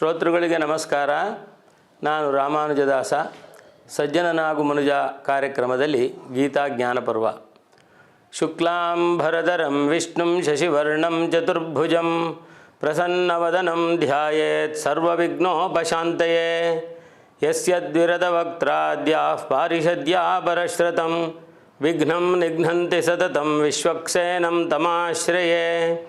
ಶ್ರೋತೃಗಳಿಗೆ ನಮಸ್ಕಾರ. ನಾನು ರಾಮಾನುಜದಾಸ. ಸಜ್ಜನನಾಗು ಮನುಜ ಕಾರ್ಯಕ್ರಮದಲ್ಲಿ ಗೀತಾ ಜ್ಞಾನಪರ್ವ. ಶುಕ್ಲಾಂಬರಧರಂ ವಿಷ್ಣುಂ ಶಶಿವರ್ಣಂ ಚತುರ್ಭುಜಂ ಪ್ರಸನ್ನವದನಂ ಧ್ಯಾಯೇತ್ ಸರ್ವವಿಘ್ನೋಪಶಾಂತಯೇ. ಯಸ್ಯದ್ವಿರದವಕ್ತ್ರಾದ್ಯಾಃ ಪಾರಿಷದ್ಯಾ ಪರಶ್ರತಂ ವಿಘ್ನಂ ನಿಘ್ನಂತಿ ಸತತಂ ವಿಶ್ವಕ್ಸೇನಂ ತಮಾಶ್ರಯೇ.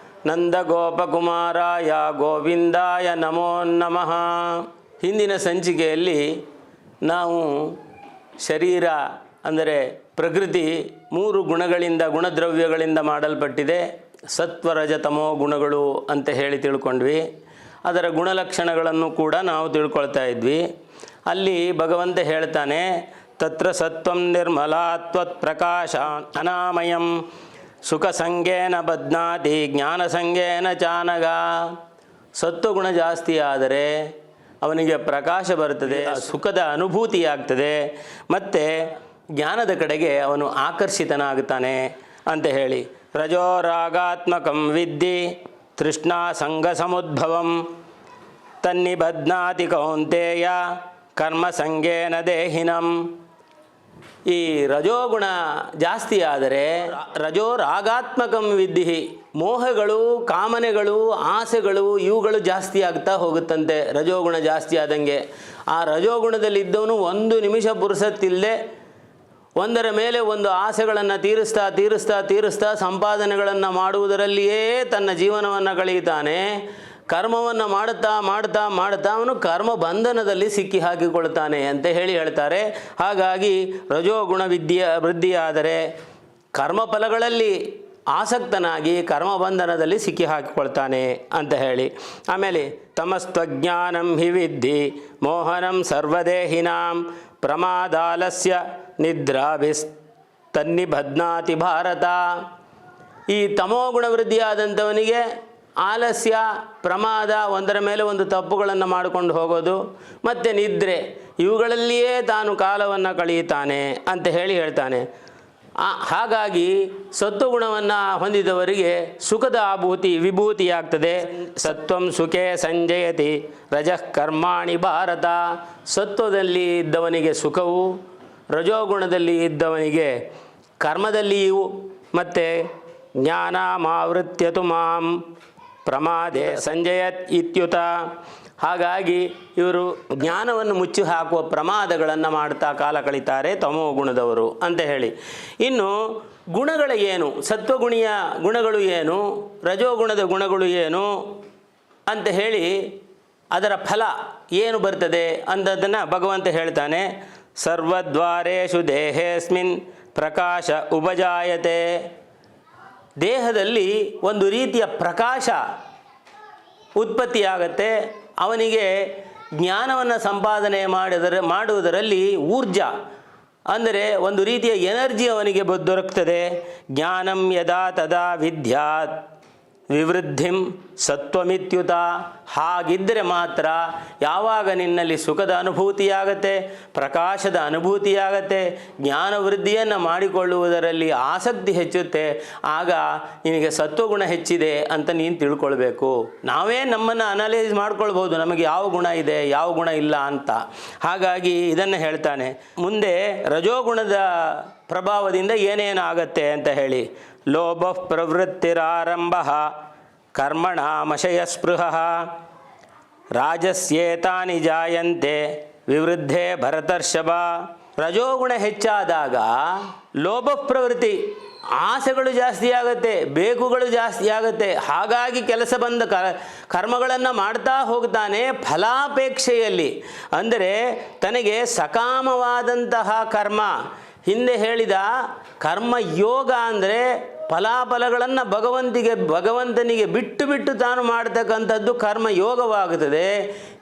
ನಂದಗೋಪಕುಮಾರಾಯ ಗೋವಿಂದಾಯ ನಮೋ ನಮಃ. ಹಿಂದಿನ ಸಂಚಿಕೆಯಲ್ಲಿ ನಾವು ಶರೀರ ಅಂದರೆ ಪ್ರಕೃತಿ ಮೂರು ಗುಣಗಳಿಂದ, ಗುಣದ್ರವ್ಯಗಳಿಂದ ಮಾಡಲ್ಪಟ್ಟಿದೆ. ಸತ್ವರಜತಮೋ ಗುಣಗಳು ಅಂತ ಹೇಳಿ ತಿಳ್ಕೊಂಡ್ವಿ. ಅದರ ಗುಣಲಕ್ಷಣಗಳನ್ನು ಕೂಡ ನಾವು ತಿಳ್ಕೊಳ್ತಾ ಇದ್ವಿ. ಅಲ್ಲಿ ಭಗವಂತ ಹೇಳ್ತಾನೆ, ತತ್ರ ಸತ್ವಂ ನಿರ್ಮಲಾತ್ವತ್ ಪ್ರಕಾಶ ಅನಾಮಯಂ. ಸುಖ ಸಂಗೇನ ಬದ್ನಾತಿ ಜ್ಞಾನ ಸಂಗೇನ ಚಾನಗ ಸತ್ವಗುಣ ಜಾಸ್ತಿ ಆದರೆ ಅವನಿಗೆ ಪ್ರಕಾಶ ಬರ್ತದೆ ಸುಖದ ಅನುಭೂತಿ ಆಗ್ತದೆ ಮತ್ತು ಜ್ಞಾನದ ಕಡೆಗೆ ಅವನು ಆಕರ್ಷಿತನಾಗುತ್ತಾನೆ ಅಂತ ಹೇಳಿ. ರಜೋರಾಗಾತ್ಮಕಂ ವಿದ್ಯಿ ತೃಷ್ಣಾ ಸಂಗ ಸಮುದ್ಭವಂ. ತನ್ನಿಬಧ್ನಾತಿ ಕೌಂತೆಯ ಕರ್ಮ ಸಂಘೇನ ದೇಹಿನಂ. ಈ ರಜೋಗುಣ ಜಾಸ್ತಿ ಆದರೆ ರಜೋ ರಾಗಾತ್ಮಕಂ ವಿದ್ಧಿ ಮೋಹಗಳು, ಕಾಮನೆಗಳು, ಆಸೆಗಳು ಇವುಗಳು ಜಾಸ್ತಿ ಆಗ್ತಾ ಹೋಗುತ್ತಂತೆ, ರಜೋಗುಣ ಜಾಸ್ತಿ ಆದಂಗೆ. ಆ ರಜೋಗುಣದಲ್ಲಿದ್ದವನು ಒಂದು ನಿಮಿಷ ಪುರುಸತ್ತಿಲ್ಲದೆ ಒಂದರ ಮೇಲೆ ಒಂದು ಆಸೆಗಳನ್ನು ತೀರಿಸ್ತಾ ತೀರಿಸ್ತಾ ತೀರಿಸ್ತಾ ಸಂಪಾದನೆಗಳನ್ನು ಮಾಡುವುದರಲ್ಲಿಯೇ ತನ್ನ ಜೀವನವನ್ನು ಕಳೆಯುತ್ತಾನೆ. ಕರ್ಮವನ್ನು ಮಾಡುತ್ತಾ ಮಾಡುತ್ತಾ ಮಾಡುತ್ತಾ ಅವನು ಕರ್ಮ ಬಂಧನದಲ್ಲಿ ಸಿಕ್ಕಿ ಹಾಕಿಕೊಳ್ತಾನೆ ಅಂತ ಹೇಳಿ ಹೇಳ್ತಾರೆ. ಹಾಗಾಗಿ ರಜೋಗುಣ ವಿದ್ಯೆ ವೃದ್ಧಿಯಾದರೆ ಕರ್ಮಫಲಗಳಲ್ಲಿ ಆಸಕ್ತನಾಗಿ ಕರ್ಮಬಂಧನದಲ್ಲಿ ಸಿಕ್ಕಿ ಹಾಕಿಕೊಳ್ತಾನೆ ಅಂತ ಹೇಳಿ. ಆಮೇಲೆ ತಮಸ್ತ್ವಜ್ಞಾನಂ ಹಿ ವಿದ್ಧಿ ಮೋಹನಂ ಸರ್ವದೇಹಿನಾಂ ಪ್ರಮಾದಾಲಸ್ಯ ನಿದ್ರಾಭಿಸ್ ತನ್ನಿಬಧ್ನಾತಿ ಭಾರತ. ಈ ತಮೋಗುಣ ವೃದ್ಧಿಯಾದಂಥವನಿಗೆ ಆಲಸ್ಯ, ಪ್ರಮಾದ, ಒಂದರ ಮೇಲೆ ಒಂದು ತಪ್ಪುಗಳನ್ನು ಮಾಡಿಕೊಂಡು ಹೋಗೋದು, ಮತ್ತು ನಿದ್ರೆ, ಇವುಗಳಲ್ಲಿಯೇ ತಾನು ಕಾಲವನ್ನು ಕಳೆಯುತ್ತಾನೆ ಅಂತ ಹೇಳಿ ಹೇಳ್ತಾನೆ. ಹಾಗಾಗಿ ಹಾಗಾಗಿ ಸತ್ವಗುಣವನ್ನು ಹೊಂದಿದವರಿಗೆ ಸುಖದ ಆಭೂತಿ, ವಿಭೂತಿಯಾಗ್ತದೆ. ಸತ್ವಂ ಸುಖೇ ಸಂಜಯತಿ, ರಜಃ ಕರ್ಮಾಣಿ ಭಾರತ. ಸತ್ವದಲ್ಲಿ ಇದ್ದವನಿಗೆ ಸುಖವು, ರಜೋಗುಣದಲ್ಲಿ ಇದ್ದವನಿಗೆ ಕರ್ಮದಲ್ಲಿಯೂ, ಮತ್ತು ಜ್ಞಾನ ಮಾವೃತ್ಯತು ಮಾಂ. ಪ್ರಮಾದೆ ಸಂಜಯ ಇತ್ಯುತ. ಹಾಗಾಗಿ ಇವರು ಜ್ಞಾನವನ್ನು ಮುಚ್ಚಿ ಹಾಕುವ ಪ್ರಮಾದಗಳನ್ನು ಮಾಡ್ತಾ ಕಾಲ ಕಳೀತಾರೆ ತಮೋ ಗುಣದವರು ಅಂತ ಹೇಳಿ. ಇನ್ನು ಗುಣಗಳ ಏನು? ಸತ್ವಗುಣಿಯ ಗುಣಗಳು ಏನು? ರಜೋಗುಣದ ಗುಣಗಳು ಏನು? ಅಂತ ಹೇಳಿ ಅದರ ಫಲ ಏನು ಬರ್ತದೆ ಅಂದದನ್ನು ಭಗವಂತ ಹೇಳ್ತಾನೆ. ಸರ್ವದ್ವಾರೇಶು ದೇಹೇಸ್ಮಿನ್ ಪ್ರಕಾಶ ಉಪಜಾಯತೆ. ದೇಹದಲ್ಲಿ ಒಂದು ರೀತಿಯ ಪ್ರಕಾಶ ಉತ್ಪತ್ತಿಯಾಗತ್ತೆ. ಅವನಿಗೆ ಜ್ಞಾನವನ್ನು ಸಂಪಾದನೆ ಮಾಡಿದರೆ, ಮಾಡುವುದರಲ್ಲಿ ಊರ್ಜ, ಅಂದರೆ ಒಂದು ರೀತಿಯ ಎನರ್ಜಿ ಅವನಿಗೆ ದೊರಕ್ತದೆ. ಜ್ಞಾನಂ ಯದಾ ತದಾ ವಿದ್ಯಾತ್. ವಿವೃದ್ಧಿಂ ಸತ್ವಮಿತ್ಯುತ. ಹಾಗಿದ್ದರೆ ಮಾತ್ರ ಯಾವಾಗ ನಿನ್ನಲ್ಲಿ ಸುಖದ ಅನುಭೂತಿಯಾಗತ್ತೆ, ಪ್ರಕಾಶದ ಅನುಭೂತಿಯಾಗತ್ತೆ ಜ್ಞಾನ ವೃದ್ಧಿಯನ್ನು ಮಾಡಿಕೊಳ್ಳುವುದರಲ್ಲಿ ಆಸಕ್ತಿ ಹೆಚ್ಚುತ್ತೆ, ಆಗ ನಿನಗೆ ಸತ್ವಗುಣ ಹೆಚ್ಚಿದೆ ಅಂತ ನೀನು ತಿಳ್ಕೊಳ್ಬೇಕು. ನಾವೇ ನಮ್ಮನ್ನು ಅನಲೈಸ್ ಮಾಡ್ಕೊಳ್ಬೋದು, ನಮಗೆ ಯಾವ ಗುಣ ಇದೆ, ಯಾವ ಗುಣ ಇಲ್ಲ ಅಂತ. ಹಾಗಾಗಿ ಇದನ್ನು ಹೇಳ್ತಾನೆ. ಮುಂದೆ ರಜೋಗುಣದ ಪ್ರಭಾವದಿಂದ ಏನೇನಾಗತ್ತೆ ಅಂತ ಹೇಳಿ. ಲೋಭ ಪ್ರವೃತ್ತಿರಾರಂಭ ಕರ್ಮಣಾಮಶಯ ಸ್ಪೃಹ ರಾಜಸ್ಯೇತಾನಿ ಜಾಯಂತೆ ವಿವೃದ್ಧೆ ಭರತರ್ಷಭ. ರಜೋಗುಣ ಹೆಚ್ಚಾದಾಗ ಲೋಭ ಪ್ರವೃತ್ತಿ ಆಸೆಗಳು ಜಾಸ್ತಿ ಆಗುತ್ತೆ ಬೇಕುಗಳು ಜಾಸ್ತಿ ಆಗುತ್ತೆ. ಹಾಗಾಗಿ ಕೆಲಸ ಬಂದ ಕರ್ಮಗಳನ್ನು ಮಾಡ್ತಾ ಹೋಗ್ತಾನೆ ಫಲಾಪೇಕ್ಷೆಯಲ್ಲಿ. ಅಂದರೆ ತನಗೆ ಸಕಾಮವಾದಂತಹ ಕರ್ಮ ಹಿಂದೆ ಹೇಳಿದ ಕರ್ಮ ಯೋಗ ಅಂದರೆ ಫಲಾಫಲಗಳನ್ನು ಭಗವಂತಿಗೆ, ಭಗವಂತನಿಗೆ ಬಿಟ್ಟು ಬಿಟ್ಟು ತಾನು ಮಾಡ್ತಕ್ಕಂಥದ್ದು ಕರ್ಮ ಯೋಗವಾಗುತ್ತದೆ.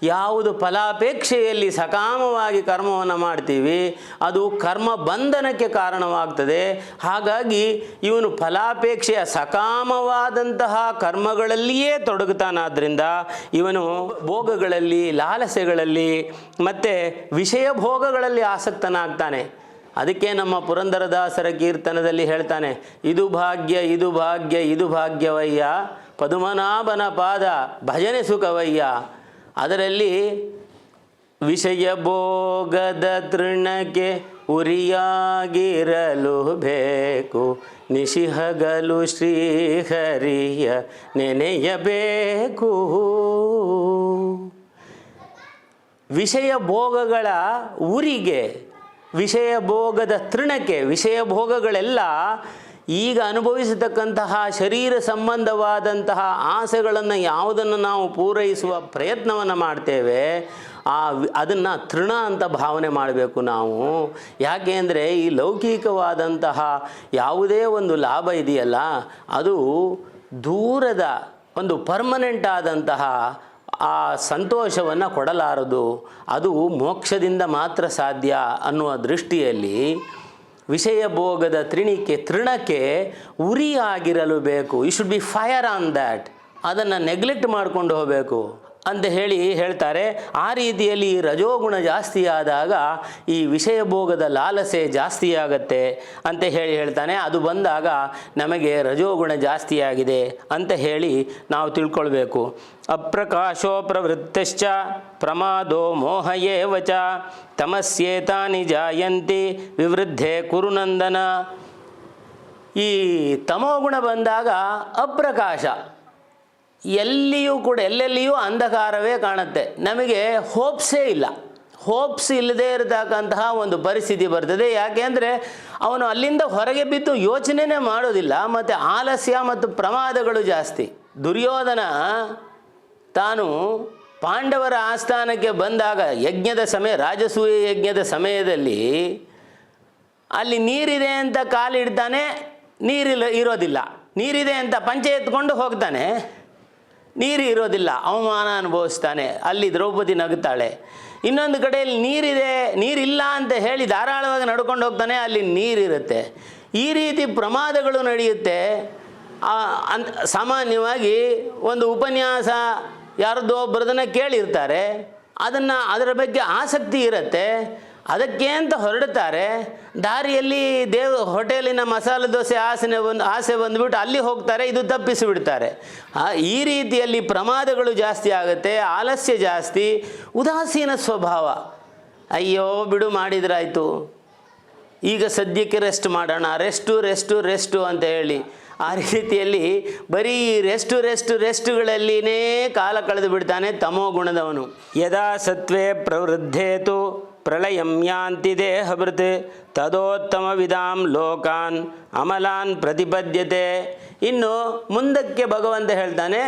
ಯಾವುದು ಫಲಾಪೇಕ್ಷೆಯಲ್ಲಿ ಸಕಾಮವಾಗಿ ಕರ್ಮವನ್ನು ಮಾಡ್ತೀವಿ, ಅದು ಕರ್ಮ ಬಂಧನಕ್ಕೆ ಕಾರಣವಾಗ್ತದೆ. ಹಾಗಾಗಿ ಇವನು ಫಲಾಪೇಕ್ಷೆಯ ಸಕಾಮವಾದಂತಹ ಕರ್ಮಗಳಲ್ಲಿಯೇ ತೊಡಗುತ್ತಾನಾದ್ದರಿಂದ ಇವನು ಭೋಗಗಳಲ್ಲಿ, ಲಾಲಸೆಗಳಲ್ಲಿ ಮತ್ತು ವಿಷಯ ಭೋಗಗಳಲ್ಲಿ ಆಸಕ್ತನಾಗ್ತಾನೆ. ಅದಕ್ಕೆ ನಮ್ಮ ಪುರಂದರದಾಸರ ಕೀರ್ತನದಲ್ಲಿ ಹೇಳ್ತಾನೆ, ಇದು ಭಾಗ್ಯ ಇದು ಭಾಗ್ಯ, ಇದು ಭಾಗ್ಯವಯ್ಯ, ಪದುಮನಾಭನ ಪಾದ, ಭಜನೆ ಸುಖವಯ್ಯ. ಅದರಲ್ಲಿ ವಿಷಯ ಭೋಗದ ತೃಣಕ್ಕೆ ಉರಿಯಾಗಿರಲು ಬೇಕು, ನಿಶಿಹಗಲು ಶ್ರೀಹರಿಯ ನೆನೆಯಬೇಕು ವಿಷಯ ಭೋಗಗಳ ಉರಿಗೆ ವಿಷಯ ಭೋಗದ ತೃಣಕ್ಕೆ, ವಿಷಯ ಭೋಗಗಳೆಲ್ಲ ಈಗ ಅನುಭವಿಸತಕ್ಕಂತಹ ಶರೀರ ಸಂಬಂಧವಾದಂತಹ ಆಸೆಗಳನ್ನು ಯಾವುದನ್ನು ನಾವು ಪೂರೈಸುವ ಪ್ರಯತ್ನವನ್ನು ಮಾಡ್ತೇವೆ, ಆ ಅದನ್ನು ತೃಣ ಅಂತ ಭಾವನೆ ಮಾಡಬೇಕು ನಾವು. ಯಾಕೆ ಅಂದರೆ ಈ ಲೌಕಿಕವಾದಂತಹ ಯಾವುದೇ ಒಂದು ಲಾಭ ಇದೆಯಲ್ಲ, ಅದು ದೂರದ ಒಂದು ಪರ್ಮನೆಂಟ್ ಆದಂತಹ ಆ ಸಂತೋಷವನ್ನು ಕೊಡಲಾರದು, ಅದು ಮೋಕ್ಷದಿಂದ ಮಾತ್ರ ಸಾಧ್ಯ ಅನ್ನುವ ದೃಷ್ಟಿಯಲ್ಲಿ ವಿಷಯ ಭೋಗದ ತ್ರಿಣಿಕೆ ತೃಣಕ್ಕೆ ಉರಿಯಾಗಿರಲು ಬೇಕು. You should be fire on that ಅದನ್ನು ನೆಗ್ಲೆಕ್ಟ್ ಮಾಡಿಕೊಂಡು ಹೋಗಬೇಕು. ಅಂತ ಹೇಳಿ ಹೇಳ್ತಾರೆ. ಆ ರೀತಿಯಲ್ಲಿ ಈ ರಜೋಗುಣ ಜಾಸ್ತಿ ಆದಾಗ ಈ ವಿಷಯ ಭೋಗದ ಲಾಲಸೆ ಜಾಸ್ತಿ ಆಗತ್ತೆ ಅಂತ ಹೇಳಿ ಹೇಳ್ತಾನೆ. ಅದು ಬಂದಾಗ ನಮಗೆ ರಜೋಗುಣ ಜಾಸ್ತಿಯಾಗಿದೆ ಅಂತ ಹೇಳಿ ನಾವು ತಿಳ್ಕೊಳ್ಬೇಕು. ಅಪ್ರಕಾಶೋ ಪ್ರವೃತ್ತಶ್ಚ, ಪ್ರಮಾದೋ ಮೋಹಯೇ ವಚ ತಮಸ್ಯೇತಾನಿ ಜಾಯಂತಿ, ವಿವೃದ್ಧೆ ಕುರುನಂದನ ಈ ತಮೋಗುಣ ಬಂದಾಗ ಅಪ್ರಕಾಶ. ಎಲ್ಲಿಯೂ ಕೂಡ, ಎಲ್ಲೆಲ್ಲಿಯೂ ಅಂಧಕಾರವೇ ಕಾಣುತ್ತೆ. ನಮಗೆ ಹೋಪ್ಸೇ ಇಲ್ಲ. ಹೋಪ್ಸ್ ಇಲ್ಲದೆ ಇರತಕ್ಕಂತಹ ಒಂದು ಪರಿಸ್ಥಿತಿ ಬರ್ತದೆ. ಯಾಕೆಂದರೆ ಅವನು ಅಲ್ಲಿಂದ ಹೊರಗೆ ಬಿದ್ದು ಯೋಚನೆನೇ ಮಾಡೋದಿಲ್ಲ, ಮತ್ತು ಆಲಸ್ಯ ಮತ್ತು ಪ್ರಮಾದಗಳು ಜಾಸ್ತಿ. ದುರ್ಯೋಧನ ತಾನು ಪಾಂಡವರ ಆಸ್ಥಾನಕ್ಕೆ ಬಂದಾಗ, ಯಜ್ಞದ ಸಮಯ, ರಾಜಸೂಯ ಯಜ್ಞದ ಸಮಯದಲ್ಲಿ ಅಲ್ಲಿ ನೀರಿದೆ ಅಂತ ಕಾಲಿಡ್ತಾನೆ, ನೀರಿಲ್ಲ, ಇರೋದಿಲ್ಲ. ನೀರಿದೆ ಅಂತ ಪಂಚೆ ಎತ್ಕೊಂಡು ಹೋಗ್ತಾನೆ. ನೀರು ಇರೋದಿಲ್ಲ, ಅವಮಾನ ಅನುಭವಿಸ್ತಾನೆ. ಅಲ್ಲಿ ದ್ರೌಪದಿ ನಗುತ್ತಾಳೆ ಇನ್ನೊಂದು ಕಡೆಯಲ್ಲಿ ನೀರಿದೆ, ನೀರಿಲ್ಲ ಅಂತ ಹೇಳಿ ಧಾರಾಳವಾಗಿ ನಡ್ಕೊಂಡು ಹೋಗ್ತಾನೆ, ಅಲ್ಲಿ ನೀರಿರುತ್ತೆ. ಈ ರೀತಿ ಪ್ರಮಾದಗಳು ನಡೆಯುತ್ತೆ. ಅಂತ ಸಾಮಾನ್ಯವಾಗಿ ಒಂದು ಉಪನ್ಯಾಸ ಯಾರದ್ದೋ ಒಬ್ಬರದನ್ನು ಕೇಳಿರ್ತಾರೆ. ಅದನ್ನು ಅದರ ಬಗ್ಗೆ ಆಸಕ್ತಿ ಇರುತ್ತೆ. ಅದಕ್ಕೆ ಅಂತ ಹೊರಡ್ತಾರೆ ದಾರಿಯಲ್ಲಿ ದೇವ ಹೋಟೆಲಿನ ಮಸಾಲೆ ದೋಸೆ ಆಸೆನೆ ಬಂದು ಆಸೆ ಬಂದುಬಿಟ್ಟು ಅಲ್ಲಿ ಹೋಗ್ತಾರೆ ಇದು ತಪ್ಪಿಸಿ ಬಿಡ್ತಾರೆ. ಆ, ಈ ರೀತಿಯಲ್ಲಿ ಪ್ರಮಾದಗಳು ಜಾಸ್ತಿ ಆಗುತ್ತೆ ಆಲಸ್ಯ ಜಾಸ್ತಿ ಉದಾಸೀನ ಸ್ವಭಾವ. ಅಯ್ಯೋ ಬಿಡು ಮಾಡಿದ್ರಾಯ್ತು. ಈಗ ಸದ್ಯಕ್ಕೆ ರೆಸ್ಟ್ ಮಾಡೋಣ ರೆಸ್ಟು ರೆಸ್ಟು ರೆಸ್ಟು ಅಂತ ಹೇಳಿ. ಆ ರೀತಿಯಲ್ಲಿ ಬರೀ ರೆಸ್ಟು ರೆಸ್ಟು ರೆಸ್ಟುಗಳಲ್ಲಿನೇ ಕಾಲ ಕಳೆದು ಬಿಡ್ತಾನೆ ತಮೋ ಗುಣದವನು. ಯದಾ ಸತ್ವೇ ಪ್ರವೃದ್ಧೇತು. ಪ್ರಳಯಂ ಯಾಂತಿ ದೇಹಭೃತ್ ತದೋತ್ತಮ ವಿಧಾಂ ಲೋಕಾನ್ ಅಮಲಾನ್ ಪ್ರತಿಪದ್ಯತೆ. ಇನ್ನು ಮುಂದಕ್ಕೆ ಭಗವಂತ ಹೇಳ್ತಾನೆ,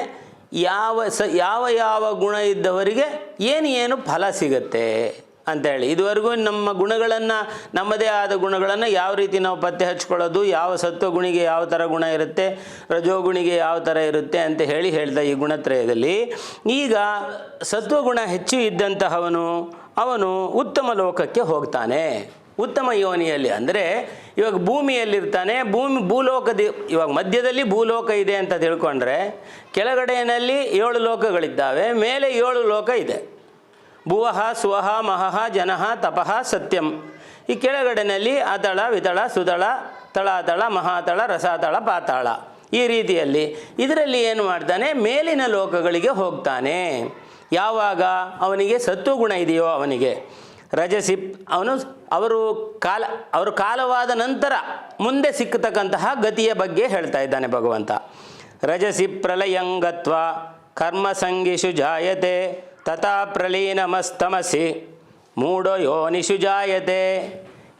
ಯಾವ ಸ, ಯಾವ ಯಾವ ಗುಣ ಇದ್ದವರಿಗೆ ಏನು ಏನು ಫಲ ಸಿಗತ್ತೆ ಅಂತೇಳಿ. ಇದುವರೆಗೂ ನಮ್ಮ ಗುಣಗಳನ್ನು, ನಮ್ಮದೇ ಆದ ಗುಣಗಳನ್ನು ಯಾವ ರೀತಿ ನಾವು ಪತ್ತೆ ಹಚ್ಕೊಳ್ಳೋದು, ಯಾವ ಸತ್ವಗುಣಿಗೆ ಯಾವ ಥರ ಗುಣ ಇರುತ್ತೆ ರಜೋಗುಣಿಗೆ ಯಾವ ಥರ ಇರುತ್ತೆ ಅಂತ ಹೇಳಿ ಹೇಳ್ತಾ ಈ ಗುಣತ್ರಯದಲ್ಲಿ. ಈಗ ಸತ್ವಗುಣ ಹೆಚ್ಚು ಇದ್ದಂತಹವನು ಅವನು ಉತ್ತಮ ಲೋಕಕ್ಕೆ ಹೋಗ್ತಾನೆ. ಉತ್ತಮ ಯೋನಿಯಲ್ಲಿ ಅಂದರೆ ಇವಾಗ ಭೂಮಿಯಲ್ಲಿರ್ತಾನೆ, ಭೂಮಿ ಭೂಲೋಕದ, ಇವಾಗ ಮಧ್ಯದಲ್ಲಿ ಭೂಲೋಕ ಇದೆ ಅಂತ ತಿಳ್ಕೊಂಡ್ರೆ ಕೆಳಗಡೆಯಲ್ಲಿ ಏಳು ಲೋಕಗಳಿದ್ದಾವೆ, ಮೇಲೆ ಏಳು ಲೋಕ ಇದೆ. ಭುವಃ ಸ್ವಹ ಮಹಃ, ಜನಃ, ತಪಃ, ಸತ್ಯಂ. ಈ ಕೆಳಗಡೆಯಲ್ಲಿ ಅದಳ ವಿತಳ ಸುದಳ ತಳಾತಳ, ಮಹಾತಳ, ರಸಾತಳ, ಪಾತಾಳ. ಈ ರೀತಿಯಲ್ಲಿ ಇದರಲ್ಲಿ ಏನು ಮಾಡ್ತಾನೆ, ಮೇಲಿನ ಲೋಕಗಳಿಗೆ ಹೋಗ್ತಾನೆ. ಯಾವಾಗ ಅವನಿಗೆ ಸತ್ವಗುಣ ಇದೆಯೋ ಅವನಿಗೆ. ರಜಸಿ ಅವನು ಅವರು ಕಾಲ, ಅವರು ಕಾಲವಾದ ನಂತರ ಮುಂದೆ ಸಿಕ್ಕತಕ್ಕಂತಹ ಗತಿಯ ಬಗ್ಗೆ ಹೇಳ್ತಾ ಇದ್ದಾನೆ ಭಗವಂತ. ರಜಸಿ ಪ್ರಲಯಂಗತ್ವ ಕರ್ಮಸಂಗಿಷು ಜಾಯತೆ ತಥಾ ಪ್ರಲೀನಮಸ್ತಮಸಿ ಮೂಡೋ ಯೋನಿಷು ಜಾಯತೆ.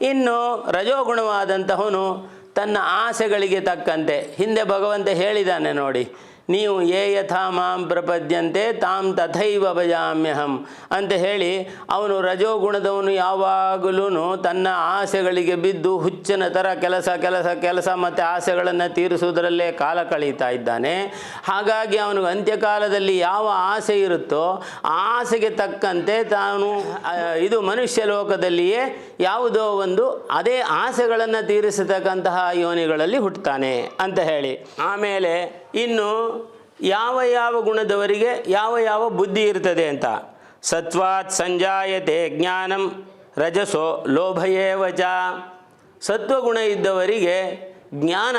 ಇನ್ನು ರಜೋಗುಣವಾದಂತಹವನು ತನ್ನ ಆಸೆಗಳಿಗೆ ತಕ್ಕಂತೆ ಹಿಂದೆ ಭಗವಂತ ಹೇಳಿದ್ದಾನೆ ನೋಡಿ ನೀವು ಏ ಯಥಾ ಮಾಂ ಪ್ರಪದ್ಯಂತೆ ತಾಂ ತಥೈವ ಭಜಾಮ್ಯಹಂ ಅಂತ ಹೇಳಿ ಅವನು ರಜೋಗುಣದವನು ಯಾವಾಗಲೂ ತನ್ನ ಆಸೆಗಳಿಗೆ ಬಿದ್ದು ಹುಚ್ಚನ ಥರ ಕೆಲಸ ಕೆಲಸ ಕೆಲಸ ಮತ್ತು ಆಸೆಗಳನ್ನು ತೀರಿಸುವುದರಲ್ಲೇ ಕಾಲ ಕಳೀತಾ ಇದ್ದಾನೆ. ಹಾಗಾಗಿ ಅವನಿಗೆ ಅಂತ್ಯಕಾಲದಲ್ಲಿ ಯಾವ ಆಸೆ ಇರುತ್ತೋ ಆಸೆಗೆ ತಕ್ಕಂತೆ ತಾನು ಇದು ಮನುಷ್ಯ ಲೋಕದಲ್ಲಿಯೇ ಯಾವುದೋ ಒಂದು ಅದೇ ಆಸೆಗಳನ್ನು ತೀರಿಸತಕ್ಕಂತಹ ಯೋನಿಗಳಲ್ಲಿ ಹುಟ್ಟುತ್ತಾನೆ ಅಂತ ಹೇಳಿ. ಆಮೇಲೆ ಇನ್ನು ಯಾವ ಯಾವ ಗುಣದವರಿಗೆ ಯಾವ ಯಾವ ಬುದ್ಧಿ ಇರ್ತದೆ ಅಂತ? ಸತ್ವಾತ್ ಸಂಜಾಯತೆ ಜ್ಞಾನಂ ರಜಸೋ ಲೋಭಯೇವಜ ಸತ್ವ ಸತ್ವಗುಣ ಇದ್ದವರಿಗೆ ಜ್ಞಾನ,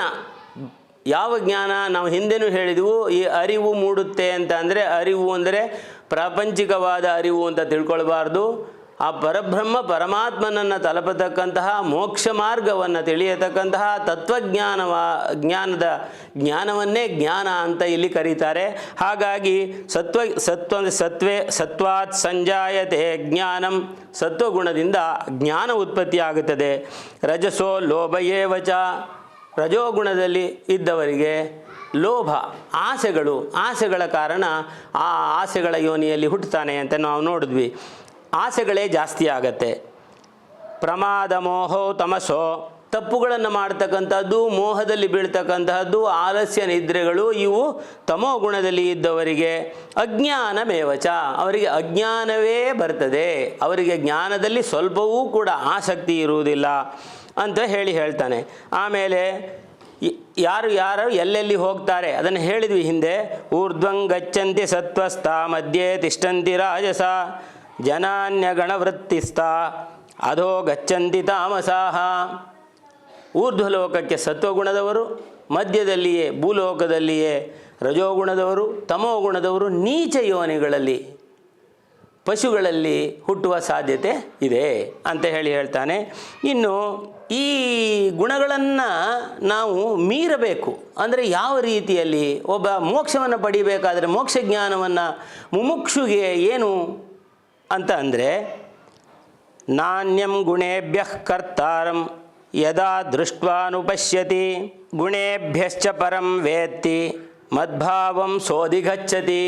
ಯಾವ ಜ್ಞಾನ ನಾವು ಹಿಂದೆನೂ ಹೇಳಿದೆವು, ಈ ಅರಿವು ಮೂಡುತ್ತೆ ಅಂತ ಅಂದರೆ ಅರಿವು ಅಂದರೆ ಪ್ರಾಪಂಚಿಕವಾದ ಅರಿವು ಅಂತ ತಿಳ್ಕೊಳ್ಬಾರ್ದು. ಆ ಪರಬ್ರಹ್ಮ ಪರಮಾತ್ಮನನ್ನು ತಲುಪತಕ್ಕಂತಹ ಮೋಕ್ಷ ಮಾರ್ಗವನ್ನು ತಿಳಿಯತಕ್ಕಂತಹ ತತ್ವಜ್ಞಾನವ, ಜ್ಞಾನದ ಜ್ಞಾನವನ್ನೇ ಜ್ಞಾನ ಅಂತ ಇಲ್ಲಿ ಕರೀತಾರೆ. ಹಾಗಾಗಿ ಸತ್ವ ಸತ್ವ, ಸತ್ವೇ, ಸತ್ವಾತ್ ಸಂಜಾಯತೆ ಜ್ಞಾನಂ. ಸತ್ವಗುಣದಿಂದ ಜ್ಞಾನ ಉತ್ಪತ್ತಿಯಾಗುತ್ತದೆ ರಜಸೋ ಲೋಭಯೇ ವಚ ರಜೋಗುಣದಲ್ಲಿ ಇದ್ದವರಿಗೆ ಲೋಭ, ಆಸೆಗಳು, ಆಸೆಗಳ ಕಾರಣ ಆ ಆಸೆಗಳ ಯೋನಿಯಲ್ಲಿ ಹುಟ್ಟುತ್ತಾನೆ ಅಂತ ನಾವು ನೋಡಿದ್ವಿ. ಆಸೆಗಳೇ ಜಾಸ್ತಿ ಆಗತ್ತೆ. ಪ್ರಮಾದ ಮೋಹೋ ತಮಸೋ. ತಪ್ಪುಗಳನ್ನು ಮಾಡ್ತಕ್ಕಂಥದ್ದು, ಮೋಹದಲ್ಲಿ ಬೀಳ್ತಕ್ಕಂತಹದ್ದು, ಆಲಸ್ಯ ನಿದ್ರೆಗಳು ಇವು ತಮೋ ಗುಣದಲ್ಲಿ ಇದ್ದವರಿಗೆ. ಅಜ್ಞಾನಮೇವಚ ಅವರಿಗೆ ಅಜ್ಞಾನವೇ ಬರ್ತದೆ. ಅವರಿಗೆ ಜ್ಞಾನದಲ್ಲಿ ಸ್ವಲ್ಪವೂ ಕೂಡ ಆಸಕ್ತಿ ಇರುವುದಿಲ್ಲ ಅಂತ ಹೇಳಿ ಹೇಳ್ತಾನೆ. ಆಮೇಲೆ ಯಾರು ಯಾರು ಎಲ್ಲೆಲ್ಲಿ ಹೋಗ್ತಾರೆ? ಅದನ್ನು ಹೇಳಿದ್ವಿ ಹಿಂದೆ. ಊರ್ಧ್ವಂಗಚ್ಚಂತೆ ಸತ್ವಸ್ಥ ಮಧ್ಯೆ ತಿಷ್ಟಂತಿ ರಾಜಸ. ಜನಾನ್ಯಗಣವೃತ್ತಿಸ್ಥ ಅಧೋ ಗಚ್ಚಂತಿ ತಾಮಸಾಹ. ಊರ್ಧ್ವಲೋಕಕ್ಕೆ ಸತ್ವಗುಣದವರು, ಮಧ್ಯದಲ್ಲಿಯೇ ಭೂಲೋಕದಲ್ಲಿಯೇ ರಜೋಗುಣದವರು, ತಮೋಗುಣದವರು ನೀಚ ಯೋನಿಗಳಲ್ಲಿ, ಪಶುಗಳಲ್ಲಿ ಹುಟ್ಟುವ ಸಾಧ್ಯತೆ ಇದೆ ಅಂತ ಹೇಳಿ ಹೇಳ್ತಾನೆ. ಇನ್ನು ಈ ಗುಣಗಳನ್ನು ನಾವು ಮೀರಬೇಕು. ಅಂದರೆ ಯಾವ ರೀತಿಯಲ್ಲಿ ಒಬ್ಬ ಮೋಕ್ಷವನ್ನು ಪಡಿಬೇಕಾದರೆ ಮೋಕ್ಷ ಜ್ಞಾನವನ್ನು ಮುಮುಕ್ಷುಗೆ ಏನು ಅಂತ ಅಂದರೆ, ನಾಣ್ಯಂ ಗುಣೇಭ್ಯ ಕರ್ತಾರಂ, ಯದಾ ದೃಷ್ಟ್ವಾನುಪಶ್ಯತಿ ಗುಣೇಭ್ಯಶ್ಚ ಪರಂ ವೇತ್ತಿ, ಮದ್ಭಾವಂ ಸೋಧಿಗಚ್ಚತಿ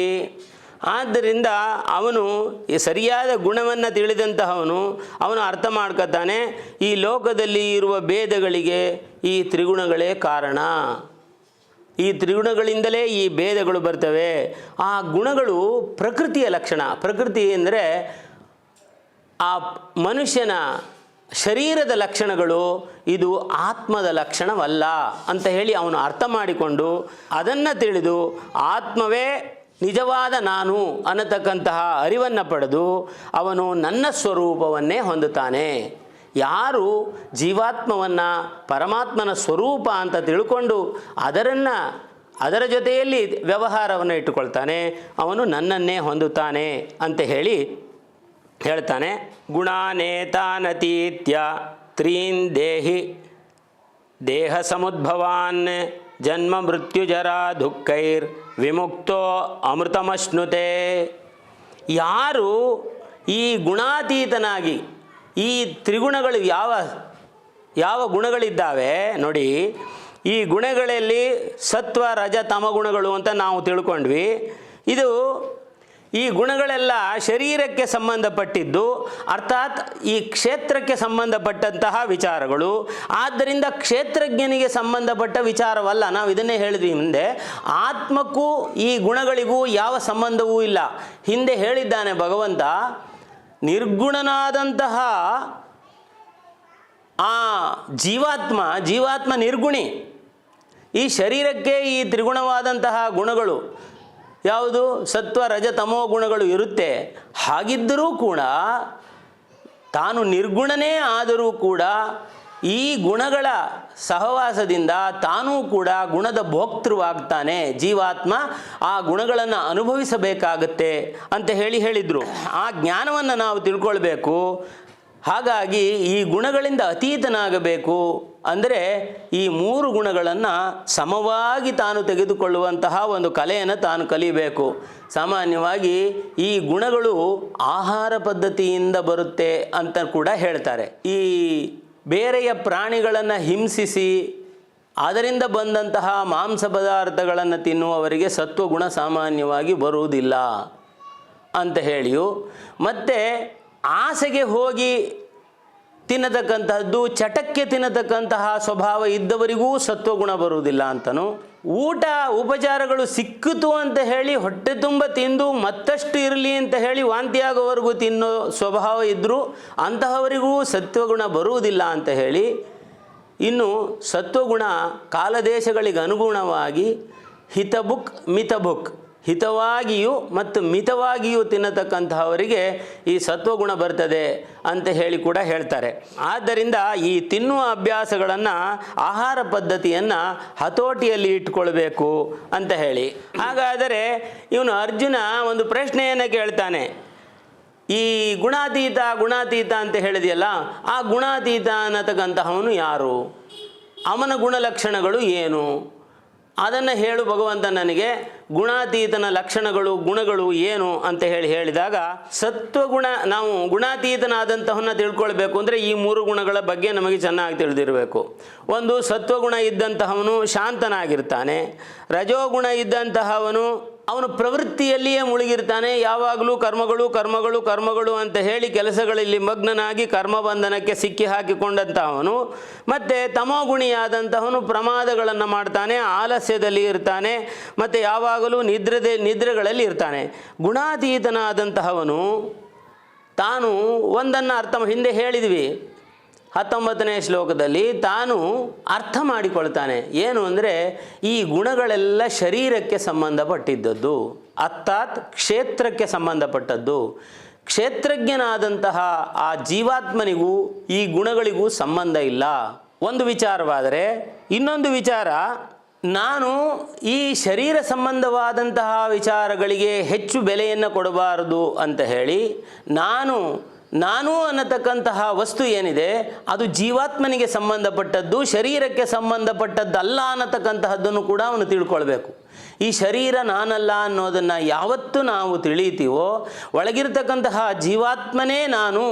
ಆದ್ದರಿಂದ ಅವನು ಈ ಸರಿಯಾದ ಗುಣವನ್ನು ತಿಳಿದಂತಹವನು, ಅವನು ಅರ್ಥ ಮಾಡ್ಕೊತಾನೆ, ಈ ಲೋಕದಲ್ಲಿ ಇರುವ ಭೇದಗಳಿಗೆ ಈ ತ್ರಿಗುಣಗಳೇ ಕಾರಣ. ಈ ತ್ರಿಗುಣಗಳಿಂದಲೇ ಈ ಭೇದಗಳು ಬರ್ತವೆ. ಆ ಗುಣಗಳು ಪ್ರಕೃತಿಯ ಲಕ್ಷಣ. ಪ್ರಕೃತಿ ಅಂದರೆ ಆ ಮನುಷ್ಯನ ಶರೀರದ ಲಕ್ಷಣಗಳು, ಇದು ಆತ್ಮದ ಲಕ್ಷಣವಲ್ಲ ಅಂತ ಹೇಳಿ ಅವನು ಅರ್ಥ ಮಾಡಿಕೊಂಡು ಅದನ್ನು ತಿಳಿದು ಆತ್ಮವೇ ನಿಜವಾದ ನಾನು ಅನ್ನತಕ್ಕಂತಹ ಅರಿವನ್ನು ಪಡೆದು ಅವನು ನನ್ನ ಸ್ವರೂಪವನ್ನೇ ಹೊಂದುತ್ತಾನೆ. ಯಾರು ಜೀವಾತ್ಮವನ್ನು ಪರಮಾತ್ಮನ ಸ್ವರೂಪ ಅಂತ ತಿಳ್ಕೊಂಡು ಅದರನ್ನು, ಅದರ ಜೊತೆಯಲ್ಲಿ ವ್ಯವಹಾರವನ್ನು ಇಟ್ಟುಕೊಳ್ತಾನೆ, ಅವನು ನನ್ನನ್ನೇ ಹೊಂದುತ್ತಾನೆ ಅಂತ ಹೇಳಿ ಹೇಳ್ತಾನೆ. ಗುಣಾನೇತಾನತೀತ್ಯ ತ್ರೀನ್ ದೇಹಿ ದೇಹ ಸಮುದ್ಭವಾನ್ ಜನ್ಮ ಮೃತ್ಯುಜರ ದುಃಖೈರ್ ವಿಮುಕ್ತೋ ಅಮೃತಮಶ್ನುತೆ. ಯಾರು ಈ ಗುಣಾತೀತನಾಗಿ ಈ ತ್ರಿಗುಣಗಳು ಯಾವ ಯಾವ ಗುಣಗಳಿದ್ದಾವೆ ನೋಡಿ, ಈ ಗುಣಗಳಲ್ಲಿ ಸತ್ವ, ರಜ, ತಮ ಗುಣಗಳು ಅಂತ ನಾವು ತಿಳ್ಕೊಂಡ್ವಿ. ಇದು ಈ ಗುಣಗಳೆಲ್ಲ ಶರೀರಕ್ಕೆ ಸಂಬಂಧಪಟ್ಟಿದ್ದು, ಅರ್ಥಾತ್ ಈ ಕ್ಷೇತ್ರಕ್ಕೆ ಸಂಬಂಧಪಟ್ಟಂತಹ ವಿಚಾರಗಳು. ಆದ್ದರಿಂದ ಕ್ಷೇತ್ರಜ್ಞನಿಗೆ ಸಂಬಂಧಪಟ್ಟ ವಿಚಾರವಲ್ಲ, ನಾವು ಇದನ್ನೇ ಹೇಳಿದ್ವಿ ಮುಂದೆ ಆತ್ಮಕ್ಕೂ ಈ ಗುಣಗಳಿಗೂ ಯಾವ ಸಂಬಂಧವೂ ಇಲ್ಲ. ಹಿಂದೆ ಹೇಳಿದ್ದಾನೆ ಭಗವಂತ ನಿರ್ಗುಣನಾದಂತಹ ಆ ಜೀವಾತ್ಮ ಜೀವಾತ್ಮ ನಿರ್ಗುಣಿ, ಈ ಶರೀರಕ್ಕೆ ಈ ತ್ರಿಗುಣವಾದಂತಹ ಗುಣಗಳು ಯಾವುದು? ಸತ್ವ, ರಜ, ತಮೋ ಗುಣಗಳು ಇರುತ್ತೆ. ಹಾಗಿದ್ದರೂ ಕೂಡ ತಾನು ನಿರ್ಗುಣನೇ ಆದರೂ ಕೂಡ ಈ ಗುಣಗಳ ಸಹವಾಸದಿಂದ ತಾನೂ ಕೂಡ ಗುಣದ ಭೋಕ್ತೃವಾಗ್ತಾನೆ. ಜೀವಾತ್ಮ ಆ ಗುಣಗಳನ್ನು ಅನುಭವಿಸಬೇಕಾಗತ್ತೆ ಅಂತ ಹೇಳಿ ಹೇಳಿದರು. ಆ ಜ್ಞಾನವನ್ನು ನಾವು ತಿಳ್ಕೊಳ್ಬೇಕು. ಹಾಗಾಗಿ ಈ ಗುಣಗಳಿಂದ ಅತೀತನಾಗಬೇಕು ಅಂದರೆ ಈ ಮೂರು ಗುಣಗಳನ್ನು ಸಮವಾಗಿ ತಾನು ತೆಗೆದುಕೊಳ್ಳುವಂತಹ ಒಂದು ಕಲೆಯನ್ನು ತಾನು ಕಲಿಬೇಕು. ಸಾಮಾನ್ಯವಾಗಿ ಈ ಗುಣಗಳು ಆಹಾರ ಪದ್ಧತಿಯಿಂದ ಬರುತ್ತೆ ಅಂತ ಕೂಡ ಹೇಳ್ತಾರೆ. ಈ ಬೇರೆಯ ಪ್ರಾಣಿಗಳನ್ನು ಹಿಂಸಿಸಿ, ಅದರಿಂದ ಬಂದಂತಹ ಮಾಂಸ ಪದಾರ್ಥಗಳನ್ನು ತಿನ್ನುವವರಿಗೆ ಸತ್ವಗುಣ ಸಾಮಾನ್ಯವಾಗಿ ಬರುವುದಿಲ್ಲ ಅಂತ ಹೇಳಿಯು. ಮತ್ತು ಆಸೆಗೆ ಹೋಗಿ ತಿನ್ನತಕ್ಕಂತಹದ್ದು, ಚಟಕ್ಕೆ ತಿನ್ನತಕ್ಕಂತಹ ಸ್ವಭಾವ ಇದ್ದವರಿಗೂ ಸತ್ವಗುಣ ಬರುವುದಿಲ್ಲ ಅಂತನೂ. ಊಟ ಉಪಚಾರಗಳು ಸಿಕ್ಕಿತು ಅಂತ ಹೇಳಿ ಹೊಟ್ಟೆ ತುಂಬ ತಿಂದು ಮತ್ತಷ್ಟು ಇರಲಿ ಅಂತ ಹೇಳಿ ವಾಂತಿಯಾಗೋವರೆಗೂ ತಿನ್ನೋ ಸ್ವಭಾವ ಇದ್ದರೂ ಅಂತಹವರಿಗೂ ಸತ್ವಗುಣ ಬರುವುದಿಲ್ಲ ಅಂತ ಹೇಳಿ ಇನ್ನು ಸತ್ವಗುಣ ಕಾಲದೇಶಗಳಿಗೆ ಅನುಗುಣವಾಗಿ ಹಿತಬುಕ್ ಮಿತಬುಕ್. ಹಿತವಾಗಿಯೂ ಮತ್ತು ಮಿತವಾಗಿಯೂ ತಿನ್ನತಕ್ಕಂತಹವರಿಗೆ ಈ ಸತ್ವಗುಣ ಬರ್ತದೆ ಅಂತ ಹೇಳಿ ಕೂಡ ಹೇಳ್ತಾರೆ. ಆದ್ದರಿಂದ ಈ ತಿನ್ನುವ ಅಭ್ಯಾಸಗಳನ್ನು ಆಹಾರ ಪದ್ಧತಿಯನ್ನು ಹತೋಟಿಯಲ್ಲಿ ಇಟ್ಟುಕೊಳ್ಬೇಕು ಅಂತ ಹೇಳಿ. ಹಾಗಾದರೆ ಇವನು ಅರ್ಜುನ ಒಂದು ಪ್ರಶ್ನೆಯನ್ನು ಕೇಳ್ತಾನೆ. ಈ ಗುಣಾತೀತ ಗುಣಾತೀತ ಅಂತ ಹೇಳಿದೆಯಲ್ಲ, ಆ ಗುಣಾತೀತ ಅನ್ನತಕ್ಕಂತಹವನು ಯಾರು? ಅವನ ಗುಣಲಕ್ಷಣಗಳು ಏನು? ಅದನ್ನು ಹೇಳು ಭಗವಂತ ನನಗೆ. ಗುಣಾತೀತನ ಲಕ್ಷಣಗಳು, ಗುಣಗಳು ಏನು ಅಂತ ಹೇಳಿ ಹೇಳಿದಾಗ ಸತ್ವಗುಣ, ನಾವು ಗುಣಾತೀತನಾದಂತಹನ್ನ ತಿಳ್ಕೊಳ್ಬೇಕು ಅಂದರೆ ಈ ಮೂರು ಗುಣಗಳ ಬಗ್ಗೆ ನಮಗೆ ಚೆನ್ನಾಗಿ ತಿಳಿದಿರಬೇಕು. ಒಂದು ಸತ್ವಗುಣ ಇದ್ದಂತಹವನು ಶಾಂತನಾಗಿರ್ತಾನೆ, ರಜೋಗುಣ ಇದ್ದಂತಹವನು ಅವನು ಪ್ರವೃತ್ತಿಯಲ್ಲಿಯೇ ಮುಳುಗಿರ್ತಾನೆ. ಯಾವಾಗಲೂ ಕರ್ಮಗಳು ಕರ್ಮಗಳು ಕರ್ಮಗಳು ಅಂತ ಹೇಳಿ ಕೆಲಸಗಳಲ್ಲಿ ಮಗ್ನನಾಗಿ ಕರ್ಮಬಂಧನಕ್ಕೆ ಸಿಕ್ಕಿ ಹಾಕಿಕೊಂಡಂತಹವನು, ಮತ್ತು ತಮೋಗುಣಿಯಾದಂತಹವನು ಪ್ರಮಾದಗಳನ್ನು ಮಾಡ್ತಾನೆ, ಆಲಸ್ಯದಲ್ಲಿ ಇರ್ತಾನೆ, ಮತ್ತು ಯಾವಾಗಲೂ ನಿದ್ರದೆ, ನಿದ್ರೆಗಳಲ್ಲಿ ಇರ್ತಾನೆ. ಗುಣಾತೀತನಾದಂತಹವನು ತಾನು ಒಂದನ್ನು ಅರ್ಥ ಹಿಂದೆ ಹೇಳಿದ್ವಿ. ಹತ್ತೊಂಬತ್ತನೇ ಶ್ಲೋಕದಲ್ಲಿ ತಾನು ಅರ್ಥ ಮಾಡಿಕೊಳ್ತಾನೆ. ಏನು ಅಂದರೆ, ಈ ಗುಣಗಳೆಲ್ಲ ಶರೀರಕ್ಕೆ ಸಂಬಂಧಪಟ್ಟಿದ್ದದ್ದು. ಅರ್ಥಾತ್ ಕ್ಷೇತ್ರಕ್ಕೆ ಸಂಬಂಧಪಟ್ಟದ್ದು. ಕ್ಷೇತ್ರಜ್ಞನಾದಂತಹ ಆ ಜೀವಾತ್ಮನಿಗೂ ಈ ಗುಣಗಳಿಗೂ ಸಂಬಂಧ ಇಲ್ಲ. ಒಂದು ವಿಚಾರವಾದರೆ, ಇನ್ನೊಂದು ವಿಚಾರ, ನಾನು ಈ ಶರೀರ ಸಂಬಂಧವಾದಂತಹ ವಿಚಾರಗಳಿಗೆ ಹೆಚ್ಚು ಬೆಲೆಯನ್ನು ಕೊಡಬಾರದು ಅಂತ ಹೇಳಿ, ನಾನು ನಾನು ಅನ್ನತಕ್ಕಂತಹ ವಸ್ತು ಏನಿದೆ, ಅದು ಜೀವಾತ್ಮನಿಗೆ ಸಂಬಂಧಪಟ್ಟದ್ದು, ಶರೀರಕ್ಕೆ ಸಂಬಂಧಪಟ್ಟದ್ದಲ್ಲ ಅನ್ನತಕ್ಕಂತಹದ್ದನ್ನು ಕೂಡ ಅವನು ತಿಳ್ಕೊಳ್ಬೇಕು. ಈ ಶರೀರ ನಾನಲ್ಲ ಅನ್ನೋದನ್ನು ಯಾವತ್ತು ನಾವು ತಿಳಿತೀವೋ, ಒಳಗಿರ್ತಕ್ಕಂತಹ ಜೀವಾತ್ಮನೇ ನಾನು,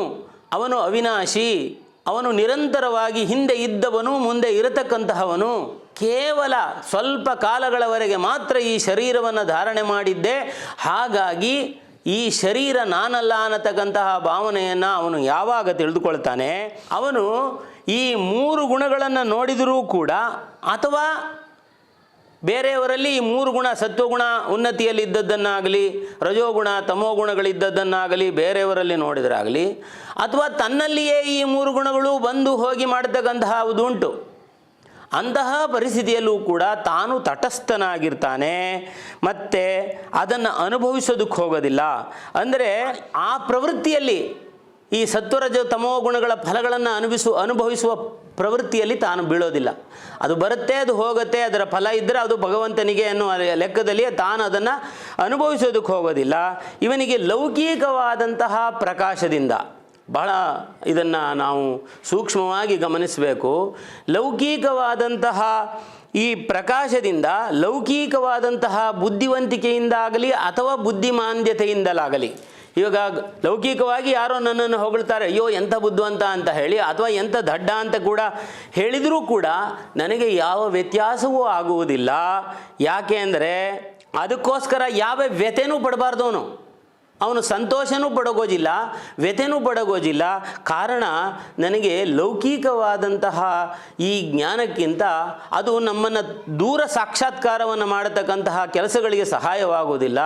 ಅವನು ಅವಿನಾಶಿ, ಅವನು ನಿರಂತರವಾಗಿ ಹಿಂದೆ ಇದ್ದವನು, ಮುಂದೆ ಇರತಕ್ಕಂತಹವನು, ಕೇವಲ ಸ್ವಲ್ಪ ಕಾಲಗಳವರೆಗೆ ಮಾತ್ರ ಈ ಶರೀರವನ್ನು ಧಾರಣೆ ಮಾಡಿದ್ದೆ, ಹಾಗಾಗಿ ಈ ಶರೀರ ನಾನಲ್ಲ ಅನ್ನತಕ್ಕಂತಹ ಭಾವನೆಯನ್ನು ಅವನು ಯಾವಾಗ ತಿಳಿದುಕೊಳ್ತಾನೆ? ಅವನು ಈ ಮೂರು ಗುಣಗಳನ್ನು ನೋಡಿದರೂ ಕೂಡ ಅಥವಾ ಬೇರೆಯವರಲ್ಲಿ ಈ ಮೂರು ಗುಣ ಸತ್ವಗುಣ ಉನ್ನತಿಯಲ್ಲಿ ಇದ್ದದ್ದನ್ನಾಗಲಿ ರಜೋಗುಣ, ತಮೋಗುಣಗಳಿದ್ದದ್ದನ್ನಾಗಲಿ ಬೇರೆಯವರಲ್ಲಿ ನೋಡಿದರಾಗಲಿ ಅಥವಾ ತನ್ನಲ್ಲಿಯೇ ಈ ಮೂರು ಗುಣಗಳು ಬಂದು ಹೋಗಿ ಮಾಡತಕ್ಕಂತಹ ಉಂಟು ಅಂತಹ ಪರಿಸ್ಥಿತಿಯಲ್ಲೂ ಕೂಡ ತಾನು ತಟಸ್ಥನಾಗಿರ್ತಾನೆ, ಮತ್ತು ಅದನ್ನು ಅನುಭವಿಸೋದಕ್ಕೆ ಹೋಗೋದಿಲ್ಲ. ಅಂದರೆ ಆ ಪ್ರವೃತ್ತಿಯಲ್ಲಿ ಈ ಸತ್ವರಜ ತಮೋ ಗುಣಗಳ ಫಲಗಳನ್ನು ಅನುಭವಿಸು, ಅನುಭವಿಸುವ ಪ್ರವೃತ್ತಿಯಲ್ಲಿ ತಾನು ಬೀಳೋದಿಲ್ಲ. ಅದು ಬರುತ್ತೆ, ಅದು ಹೋಗುತ್ತೆ, ಅದರ ಫಲ ಇದ್ದರೆ ಅದು ಭಗವಂತನಿಗೆ ಅನ್ನುವ ಲೆಕ್ಕದಲ್ಲಿ ತಾನು ಅದನ್ನು ಅನುಭವಿಸೋದಕ್ಕೆ ಹೋಗೋದಿಲ್ಲ. ಇವನಿಗೆ ಲೌಕಿಕವಾದಂತಹ ಪ್ರಕಾಶದಿಂದ. ಬಹಳ ಇದನ್ನು ನಾವು ಸೂಕ್ಷ್ಮವಾಗಿ ಗಮನಿಸಬೇಕು. ಲೌಕಿಕವಾದಂತಹ ಈ ಪ್ರಕಾಶದಿಂದ, ಲೌಕಿಕವಾದಂತಹ ಬುದ್ಧಿವಂತಿಕೆಯಿಂದಾಗಲಿ ಅಥವಾ ಬುದ್ಧಿಮಾಂದ್ಯತೆಯಿಂದಲಾಗಲಿ. ಇವಾಗ ಲೌಕಿಕವಾಗಿ ಯಾರೋ ನನ್ನನ್ನು ಹೊಗಳ್ತಾರೆ, ಅಯ್ಯೋ, ಎಂಥ ಬುದ್ಧಿವಂತ ಅಂತ ಹೇಳಿ ಅಥವಾ ಎಂಥ ದಡ್ಡ ಅಂತ ಕೂಡ ಹೇಳಿದರೂ ಕೂಡ ನನಗೆ ಯಾವ ವ್ಯತ್ಯಾಸವೂ ಆಗುವುದಿಲ್ಲ. ಯಾಕೆ ಅಂದರೆ ಅದಕ್ಕೋಸ್ಕರ ಯಾವ ವ್ಯತೆನೂ ಪಡಬಾರ್ದು ಅವನು ಸಂತೋಷನೂ ಪಡಗೋದಿಲ್ಲ, ವ್ಯಥೆನೂ ಪಡಗೋದಿಲ್ಲ. ಕಾರಣ ನನಗೆ ಲೌಕಿಕವಾದಂತಹ ಈ ಜ್ಞಾನಕ್ಕಿಂತ ಅದು ನಮ್ಮನ್ನು ದೂರ ಸಾಕ್ಷಾತ್ಕಾರವನ್ನು ಮಾಡತಕ್ಕಂತಹ ಕೆಲಸಗಳಿಗೆ ಸಹಾಯವಾಗುವುದಿಲ್ಲ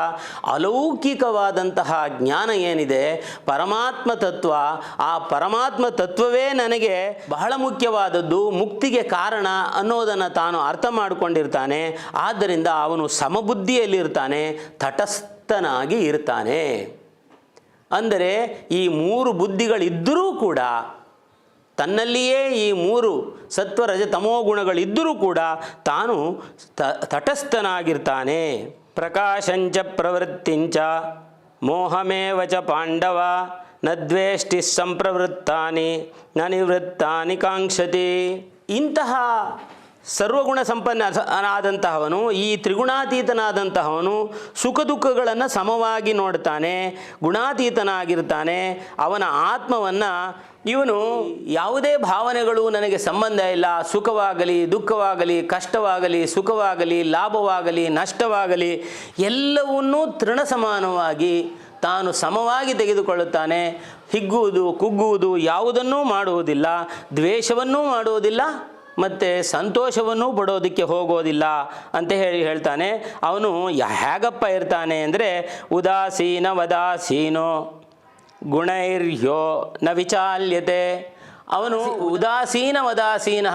ಅಲೌಕಿಕವಾದಂತಹ ಜ್ಞಾನ ಏನಿದೆ, ಪರಮಾತ್ಮ ತತ್ವ, ಆ ಪರಮಾತ್ಮ ತತ್ವವೇ ನನಗೆ ಬಹಳ ಮುಖ್ಯವಾದದ್ದು, ಮುಕ್ತಿಗೆ ಕಾರಣ ಅನ್ನೋದನ್ನು ತಾನು ಅರ್ಥ ಮಾಡಿಕೊಂಡಿರ್ತಾನೆ. ಆದ್ದರಿಂದ ಅವನು ಸಮಬುದ್ಧಿಯಲ್ಲಿರ್ತಾನೆ ತಟಸ್ಥನಾಗಿ ಇರ್ತಾನೆ. ಅಂದರೆ ಈ ಮೂರು ಬುದ್ಧಿಗಳಿದ್ದರೂ ಕೂಡ, ತನ್ನಲ್ಲಿಯೇ ಈ ಮೂರು ಸತ್ವರಜ ತಮೋ ಗುಣಗಳಿದ್ದರೂ ಕೂಡ ತಾನು ತಟಸ್ಥನಾಗಿರ್ತಾನೆ. ಪ್ರಕಾಶಂಚ ಪ್ರವೃತ್ತಿಂಚ, ಮೋಹಮೇವ ಚ ಪಾಂಡವ, ನ ದ್ವೇಷ್ಟಿ ಸಂಪ್ರವೃತ್ತಾನಿ, ನ ನಿವೃತ್ತಾನಿ ಕಾಂಕ್ಷತಿ. ಇಂತಹ ಸರ್ವಗುಣ ಸಂಪನ್ನ ಆದಂತಹವನು ಈ ತ್ರಿಗುಣಾತೀತನಾದಂತಹವನು ಸುಖ ದುಃಖಗಳನ್ನು ಸಮವಾಗಿ ನೋಡ್ತಾನೆ, ಗುಣಾತೀತನಾಗಿರ್ತಾನೆ. ಅವನ ಆತ್ಮವನ್ನು ಇವನು ಯಾವುದೇ ಭಾವನೆಗಳು ನನಗೆ ಸಂಬಂಧ ಇಲ್ಲ. ಸುಖವಾಗಲಿ, ದುಃಖವಾಗಲಿ, ಕಷ್ಟವಾಗಲಿ, ಸುಖವಾಗಲಿ, ಲಾಭವಾಗಲಿ, ನಷ್ಟವಾಗಲಿ, ಎಲ್ಲವನ್ನೂ ತೃಣ ಸಮಾನವಾಗಿ ತಾನು ಸಮವಾಗಿ ತೆಗೆದುಕೊಳ್ಳುತ್ತಾನೆ. ಹಿಗ್ಗುವುದು, ಕುಗ್ಗುವುದು ಯಾವುದನ್ನೂ ಮಾಡುವುದಿಲ್ಲ, ದ್ವೇಷವನ್ನೂ ಮಾಡುವುದಿಲ್ಲ ಮತ್ತು ಸಂತೋಷವನ್ನು ಪಡೋದಕ್ಕೆ ಹೋಗೋದಿಲ್ಲ ಅಂತ ಹೇಳಿ ಹೇಳ್ತಾನೆ. ಅವನು ಹೇಗಪ್ಪ ಇರ್ತಾನೆ ಅಂದರೆ ಉದಾಸೀನ ವದಾಸೀನೋ ಗುಣೈರ್ಯೋ ನ ವಿಚಾಲ್ಯತೆ. ಅವನು ಉದಾಸೀನ ವದಾಸೀನ.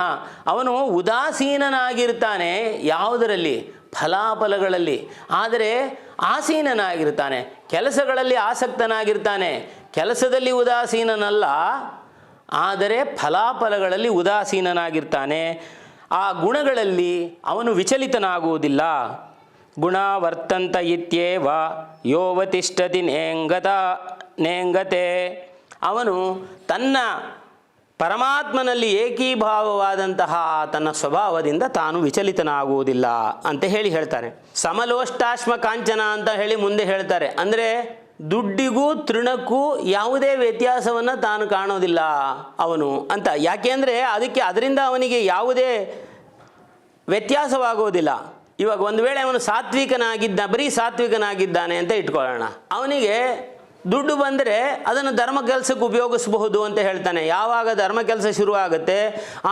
ಅವನು ಉದಾಸೀನನಾಗಿರ್ತಾನೆ ಯಾವುದರಲ್ಲಿ? ಫಲಾಫಲಗಳಲ್ಲಿ. ಆದರೆ ಆಸೀನನಾಗಿರ್ತಾನೆ. ಕೆಲಸಗಳಲ್ಲಿ ಆಸಕ್ತನಾಗಿರ್ತಾನೆ. ಕೆಲಸದಲ್ಲಿ ಉದಾಸೀನನಲ್ಲ. ಆದರೆ ಫಲಾಫಲಗಳಲ್ಲಿ ಉದಾಸೀನನಾಗಿರ್ತಾನೆ. ಆ ಗುಣಗಳಲ್ಲಿ ಅವನು ವಿಚಲಿತನಾಗುವುದಿಲ್ಲ. ಗುಣ ವರ್ತಂತ ಇತ್ಯೇವ ಯೋವತಿಷ್ಠತಿ ನೇಂಗತ, ನೇಂಗತೆ. ಅವನು ತನ್ನ ಪರಮಾತ್ಮನಲ್ಲಿ ಏಕೀಭಾವವಾದಂತಹ ತನ್ನ ಸ್ವಭಾವದಿಂದ ತಾನು ವಿಚಲಿತನಾಗುವುದಿಲ್ಲ ಅಂತ ಹೇಳಿ ಹೇಳ್ತಾರೆ. ಸಮಲೋಷ್ಟಾಶ್ಮ ಕಾಂಚನ ಅಂತ ಹೇಳಿ ಮುಂದೆ ಹೇಳ್ತಾರೆ. ಅಂದರೆ ದುಡ್ಡಿಗೂ ತೃಣಕ್ಕೂ ಯಾವುದೇ ವ್ಯತ್ಯಾಸವನ್ನು ತಾನು ಕಾಣೋದಿಲ್ಲ ಅವನು ಅಂತ. ಯಾಕೆಂದರೆ ಅದಕ್ಕೆ ಅದರಿಂದ ಅವನಿಗೆ ಯಾವುದೇ ವ್ಯತ್ಯಾಸವಾಗೋದಿಲ್ಲ. ಇವಾಗ ಒಂದು ವೇಳೆ ಅವನು ಸಾತ್ವಿಕನಾಗಿದ್ದ, ಬರೀ ಸಾತ್ವಿಕನಾಗಿದ್ದಾನೆ ಅಂತ ಇಟ್ಕೊಳ್ಳೋಣ. ಅವನಿಗೆ ದುಡ್ಡು ಬಂದರೆ ಅದನ್ನು ಧರ್ಮ ಕೆಲಸಕ್ಕೆ ಉಪಯೋಗಿಸಬಹುದು ಅಂತ ಹೇಳ್ತಾನೆ. ಯಾವಾಗ ಧರ್ಮ ಕೆಲಸ ಶುರು ಆಗುತ್ತೆ,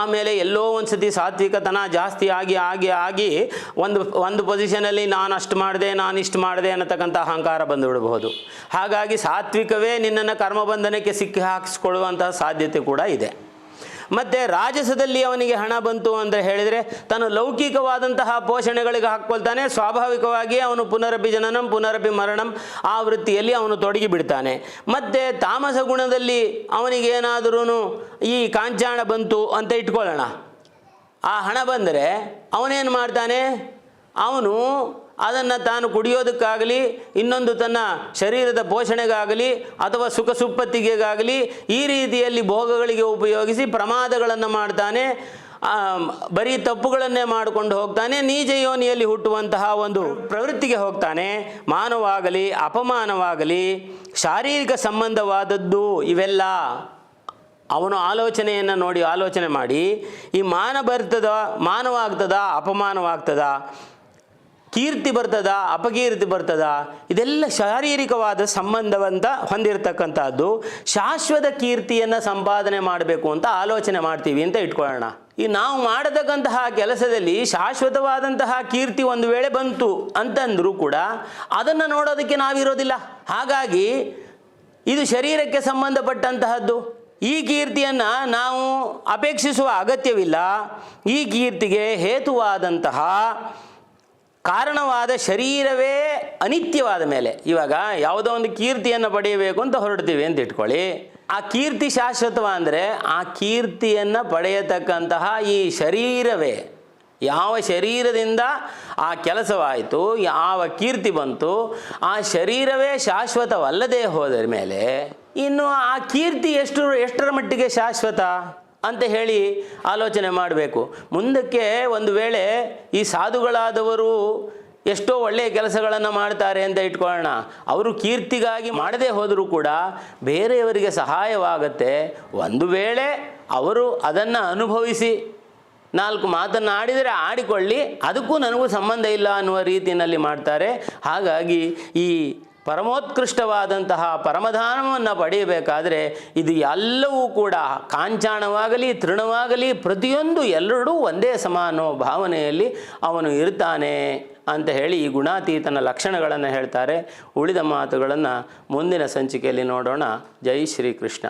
ಆಮೇಲೆ ಎಲ್ಲೋ ಒಂದು ಸತಿ ಸಾತ್ವಿಕತನ ಜಾಸ್ತಿ ಆಗಿ ಆಗಿ ಆಗಿ ಒಂದು ಒಂದು ಪೊಸಿಷನಲ್ಲಿ ನಾನು ಅಷ್ಟು ಮಾಡಿದೆ, ನಾನು ಇಷ್ಟು ಮಾಡಿದೆ ಅನ್ನತಕ್ಕಂಥ ಅಹಂಕಾರ ಬಂದುಬಿಡಬಹುದು. ಹಾಗಾಗಿ ಸಾತ್ವಿಕವೇ ನಿನ್ನನ್ನು ಕರ್ಮಬಂಧನಕ್ಕೆ ಸಿಕ್ಕಿ ಹಾಕಿಸ್ಕೊಳ್ಳುವಂತಹ ಸಾಧ್ಯತೆ ಕೂಡ ಇದೆ. ಮತ್ತು ರಾಜಸದಲ್ಲಿ ಅವನಿಗೆ ಹಣ ಬಂತು ಅಂತ ಹೇಳಿದರೆ ತಾನು ಲೌಕಿಕವಾದಂತಹ ಪೋಷಣೆಗಳಿಗೆ ಹಾಕ್ಕೊಳ್ತಾನೆ. ಸ್ವಾಭಾವಿಕವಾಗಿ ಅವನು ಪುನರಪಿ ಜನನಂ ಪುನರಪಿ ಮರಣಂ, ಆ ವೃತ್ತಿಯಲ್ಲಿ ಅವನು ತೊಡಗಿ ಬಿಡ್ತಾನೆ. ಮತ್ತು ತಾಮಸ ಗುಣದಲ್ಲಿ ಅವನಿಗೇನಾದರೂ ಈ ಕಾಂಚಾಣ ಬಂತು ಅಂತ ಇಟ್ಕೊಳ್ಳೋಣ. ಆ ಹಣ ಬಂದರೆ ಅವನೇನು ಮಾಡ್ತಾನೆ? ಅವನು ಅದನ್ನು ತಾನು ಕುಡಿಯೋದಕ್ಕಾಗಲಿ, ಇನ್ನೊಂದು ತನ್ನ ಶರೀರದ ಪೋಷಣೆಗಾಗಲಿ, ಅಥವಾ ಸುಖ ಸುಪ್ಪತ್ತಿಗೆಗಾಗಲಿ, ಈ ರೀತಿಯಲ್ಲಿ ಭೋಗಗಳಿಗೆ ಉಪಯೋಗಿಸಿ ಪ್ರಮಾದಗಳನ್ನು ಮಾಡ್ತಾನೆ ಬರೀ ತಪ್ಪುಗಳನ್ನೇ ಮಾಡಿಕೊಂಡು ಹೋಗ್ತಾನೆ ನೀಜ ಯೋನಿಯಲ್ಲಿ ಹುಟ್ಟುವಂತಹ ಒಂದು ಪ್ರವೃತ್ತಿಗೆ ಹೋಗ್ತಾನೆ. ಮಾನವಾಗಲಿ, ಅಪಮಾನವಾಗಲಿ, ಶಾರೀರಿಕ ಸಂಬಂಧವಾದದ್ದು ಇವೆಲ್ಲ ಅವನು ಆಲೋಚನೆಯನ್ನು ನೋಡಿ ಆಲೋಚನೆ ಮಾಡಿ, ಈ ಮಾನ ಬರ್ತದ ಮಾನವಾಗ್ತದ, ಅಪಮಾನವಾಗ್ತದ ಕೀರ್ತಿ ಬರ್ತದ, ಅಪಕೀರ್ತಿ ಬರ್ತದ, ಇದೆಲ್ಲ ಶಾರೀರಿಕವಾದ ಸಂಬಂಧವಂತ ಹೊಂದಿರತಕ್ಕಂಥದ್ದು ಶಾಶ್ವತ ಕೀರ್ತಿಯನ್ನು ಸಂಪಾದನೆ ಮಾಡಬೇಕು ಅಂತ ಆಲೋಚನೆ ಮಾಡ್ತೀವಿ ಅಂತ ಇಟ್ಕೊಳ್ಳೋಣ. ಈ ನಾವು ಮಾಡತಕ್ಕಂತಹ ಕೆಲಸದಲ್ಲಿ ಶಾಶ್ವತವಾದಂತಹ ಕೀರ್ತಿ ಒಂದು ವೇಳೆ ಬಂತು ಅಂತಂದರೂ ಕೂಡ ಅದನ್ನು ನೋಡೋದಕ್ಕೆ ನಾವಿರೋದಿಲ್ಲ ಹಾಗಾಗಿ ಇದು ಶರೀರಕ್ಕೆ ಸಂಬಂಧಪಟ್ಟಂತಹದ್ದು. ಈ ಕೀರ್ತಿಯನ್ನು ನಾವು ಅಪೇಕ್ಷಿಸುವ ಅಗತ್ಯವಿಲ್ಲ. ಈ ಕೀರ್ತಿಗೆ ಹೇತುವಾದಂತಹ ಕಾರಣವಾದ ಶರೀರವೇ ಅನಿತ್ಯವಾದ ಮೇಲೆ. ಇವಾಗ ಯಾವುದೋ ಒಂದು ಕೀರ್ತಿಯನ್ನು ಪಡೆಯಬೇಕು ಅಂತ ಹೊರಡ್ತೀವಿ ಅಂತ ಇಟ್ಕೊಳ್ಳಿ. ಆ ಕೀರ್ತಿ ಶಾಶ್ವತವ ಅಂದರೆ ಆ ಕೀರ್ತಿಯನ್ನು ಪಡೆಯತಕ್ಕಂತಹ ಈ ಶರೀರವೇ. ಯಾವ ಶರೀರದಿಂದ ಆ ಕೆಲಸವಾಯಿತು, ಯಾವ ಕೀರ್ತಿ ಬಂತು, ಆ ಶರೀರವೇ ಶಾಶ್ವತವಲ್ಲದೆ ಹೋದ ಮೇಲೆ ಇನ್ನು ಆ ಕೀರ್ತಿ ಎಷ್ಟು, ಎಷ್ಟರ ಮಟ್ಟಿಗೆ ಶಾಶ್ವತ? ಅಂತ ಹೇಳಿ ಆಲೋಚನೆ ಮಾಡಬೇಕು. ಮುಂದಕ್ಕೆ ಒಂದು ವೇಳೆ ಈ ಸಾಧುಗಳಾದವರು ಎಷ್ಟೋ ಒಳ್ಳೆಯ ಕೆಲಸಗಳನ್ನು ಮಾಡ್ತಾರೆ ಅಂತ ಇಟ್ಕೊಳ್ಳೋಣ ಅವರು ಕೀರ್ತಿಗಾಗಿ ಮಾಡದೇ ಹೋದರೂ ಕೂಡ ಬೇರೆಯವರಿಗೆ ಸಹಾಯವಾಗತ್ತೆ. ಒಂದು ವೇಳೆ ಅವರು ಅದನ್ನು ಅನುಭವಿಸಿ ನಾಲ್ಕು ಮಾತನ್ನು ಆಡಿದರೆ ಆಡಿಕೊಳ್ಳಿ. ಅದಕ್ಕೂ ನನಗೂ ಸಂಬಂಧ ಇಲ್ಲ ಅನ್ನುವ ರೀತಿಯಲ್ಲಿ ಮಾಡ್ತಾರೆ. ಹಾಗಾಗಿ ಈ ಪರಮೋತ್ಕೃಷ್ಟವಾದಂತಹ ಪರಮಧಾನವನ್ನು ಪಡೆಯಬೇಕಾದರೆ ಇದು ಎಲ್ಲವೂ ಕೂಡ ಕಾಂಚಾಣವಾಗಲಿ, ತೃಣವಾಗಲಿ, ಪ್ರತಿಯೊಂದು ಎಲ್ಲರೂ ಒಂದೇ ಸಮ ಅನ್ನೋ ಭಾವನೆಯಲ್ಲಿ ಅವನು ಇರ್ತಾನೆ ಅಂತ ಹೇಳಿ ಈ ಗುಣಾತೀತನ ಲಕ್ಷಣಗಳನ್ನು ಹೇಳ್ತಾರೆ. ಉಳಿದ ಮಾತುಗಳನ್ನು ಮುಂದಿನ ಸಂಚಿಕೆಯಲ್ಲಿ ನೋಡೋಣ. ಜೈ ಶ್ರೀಕೃಷ್ಣ.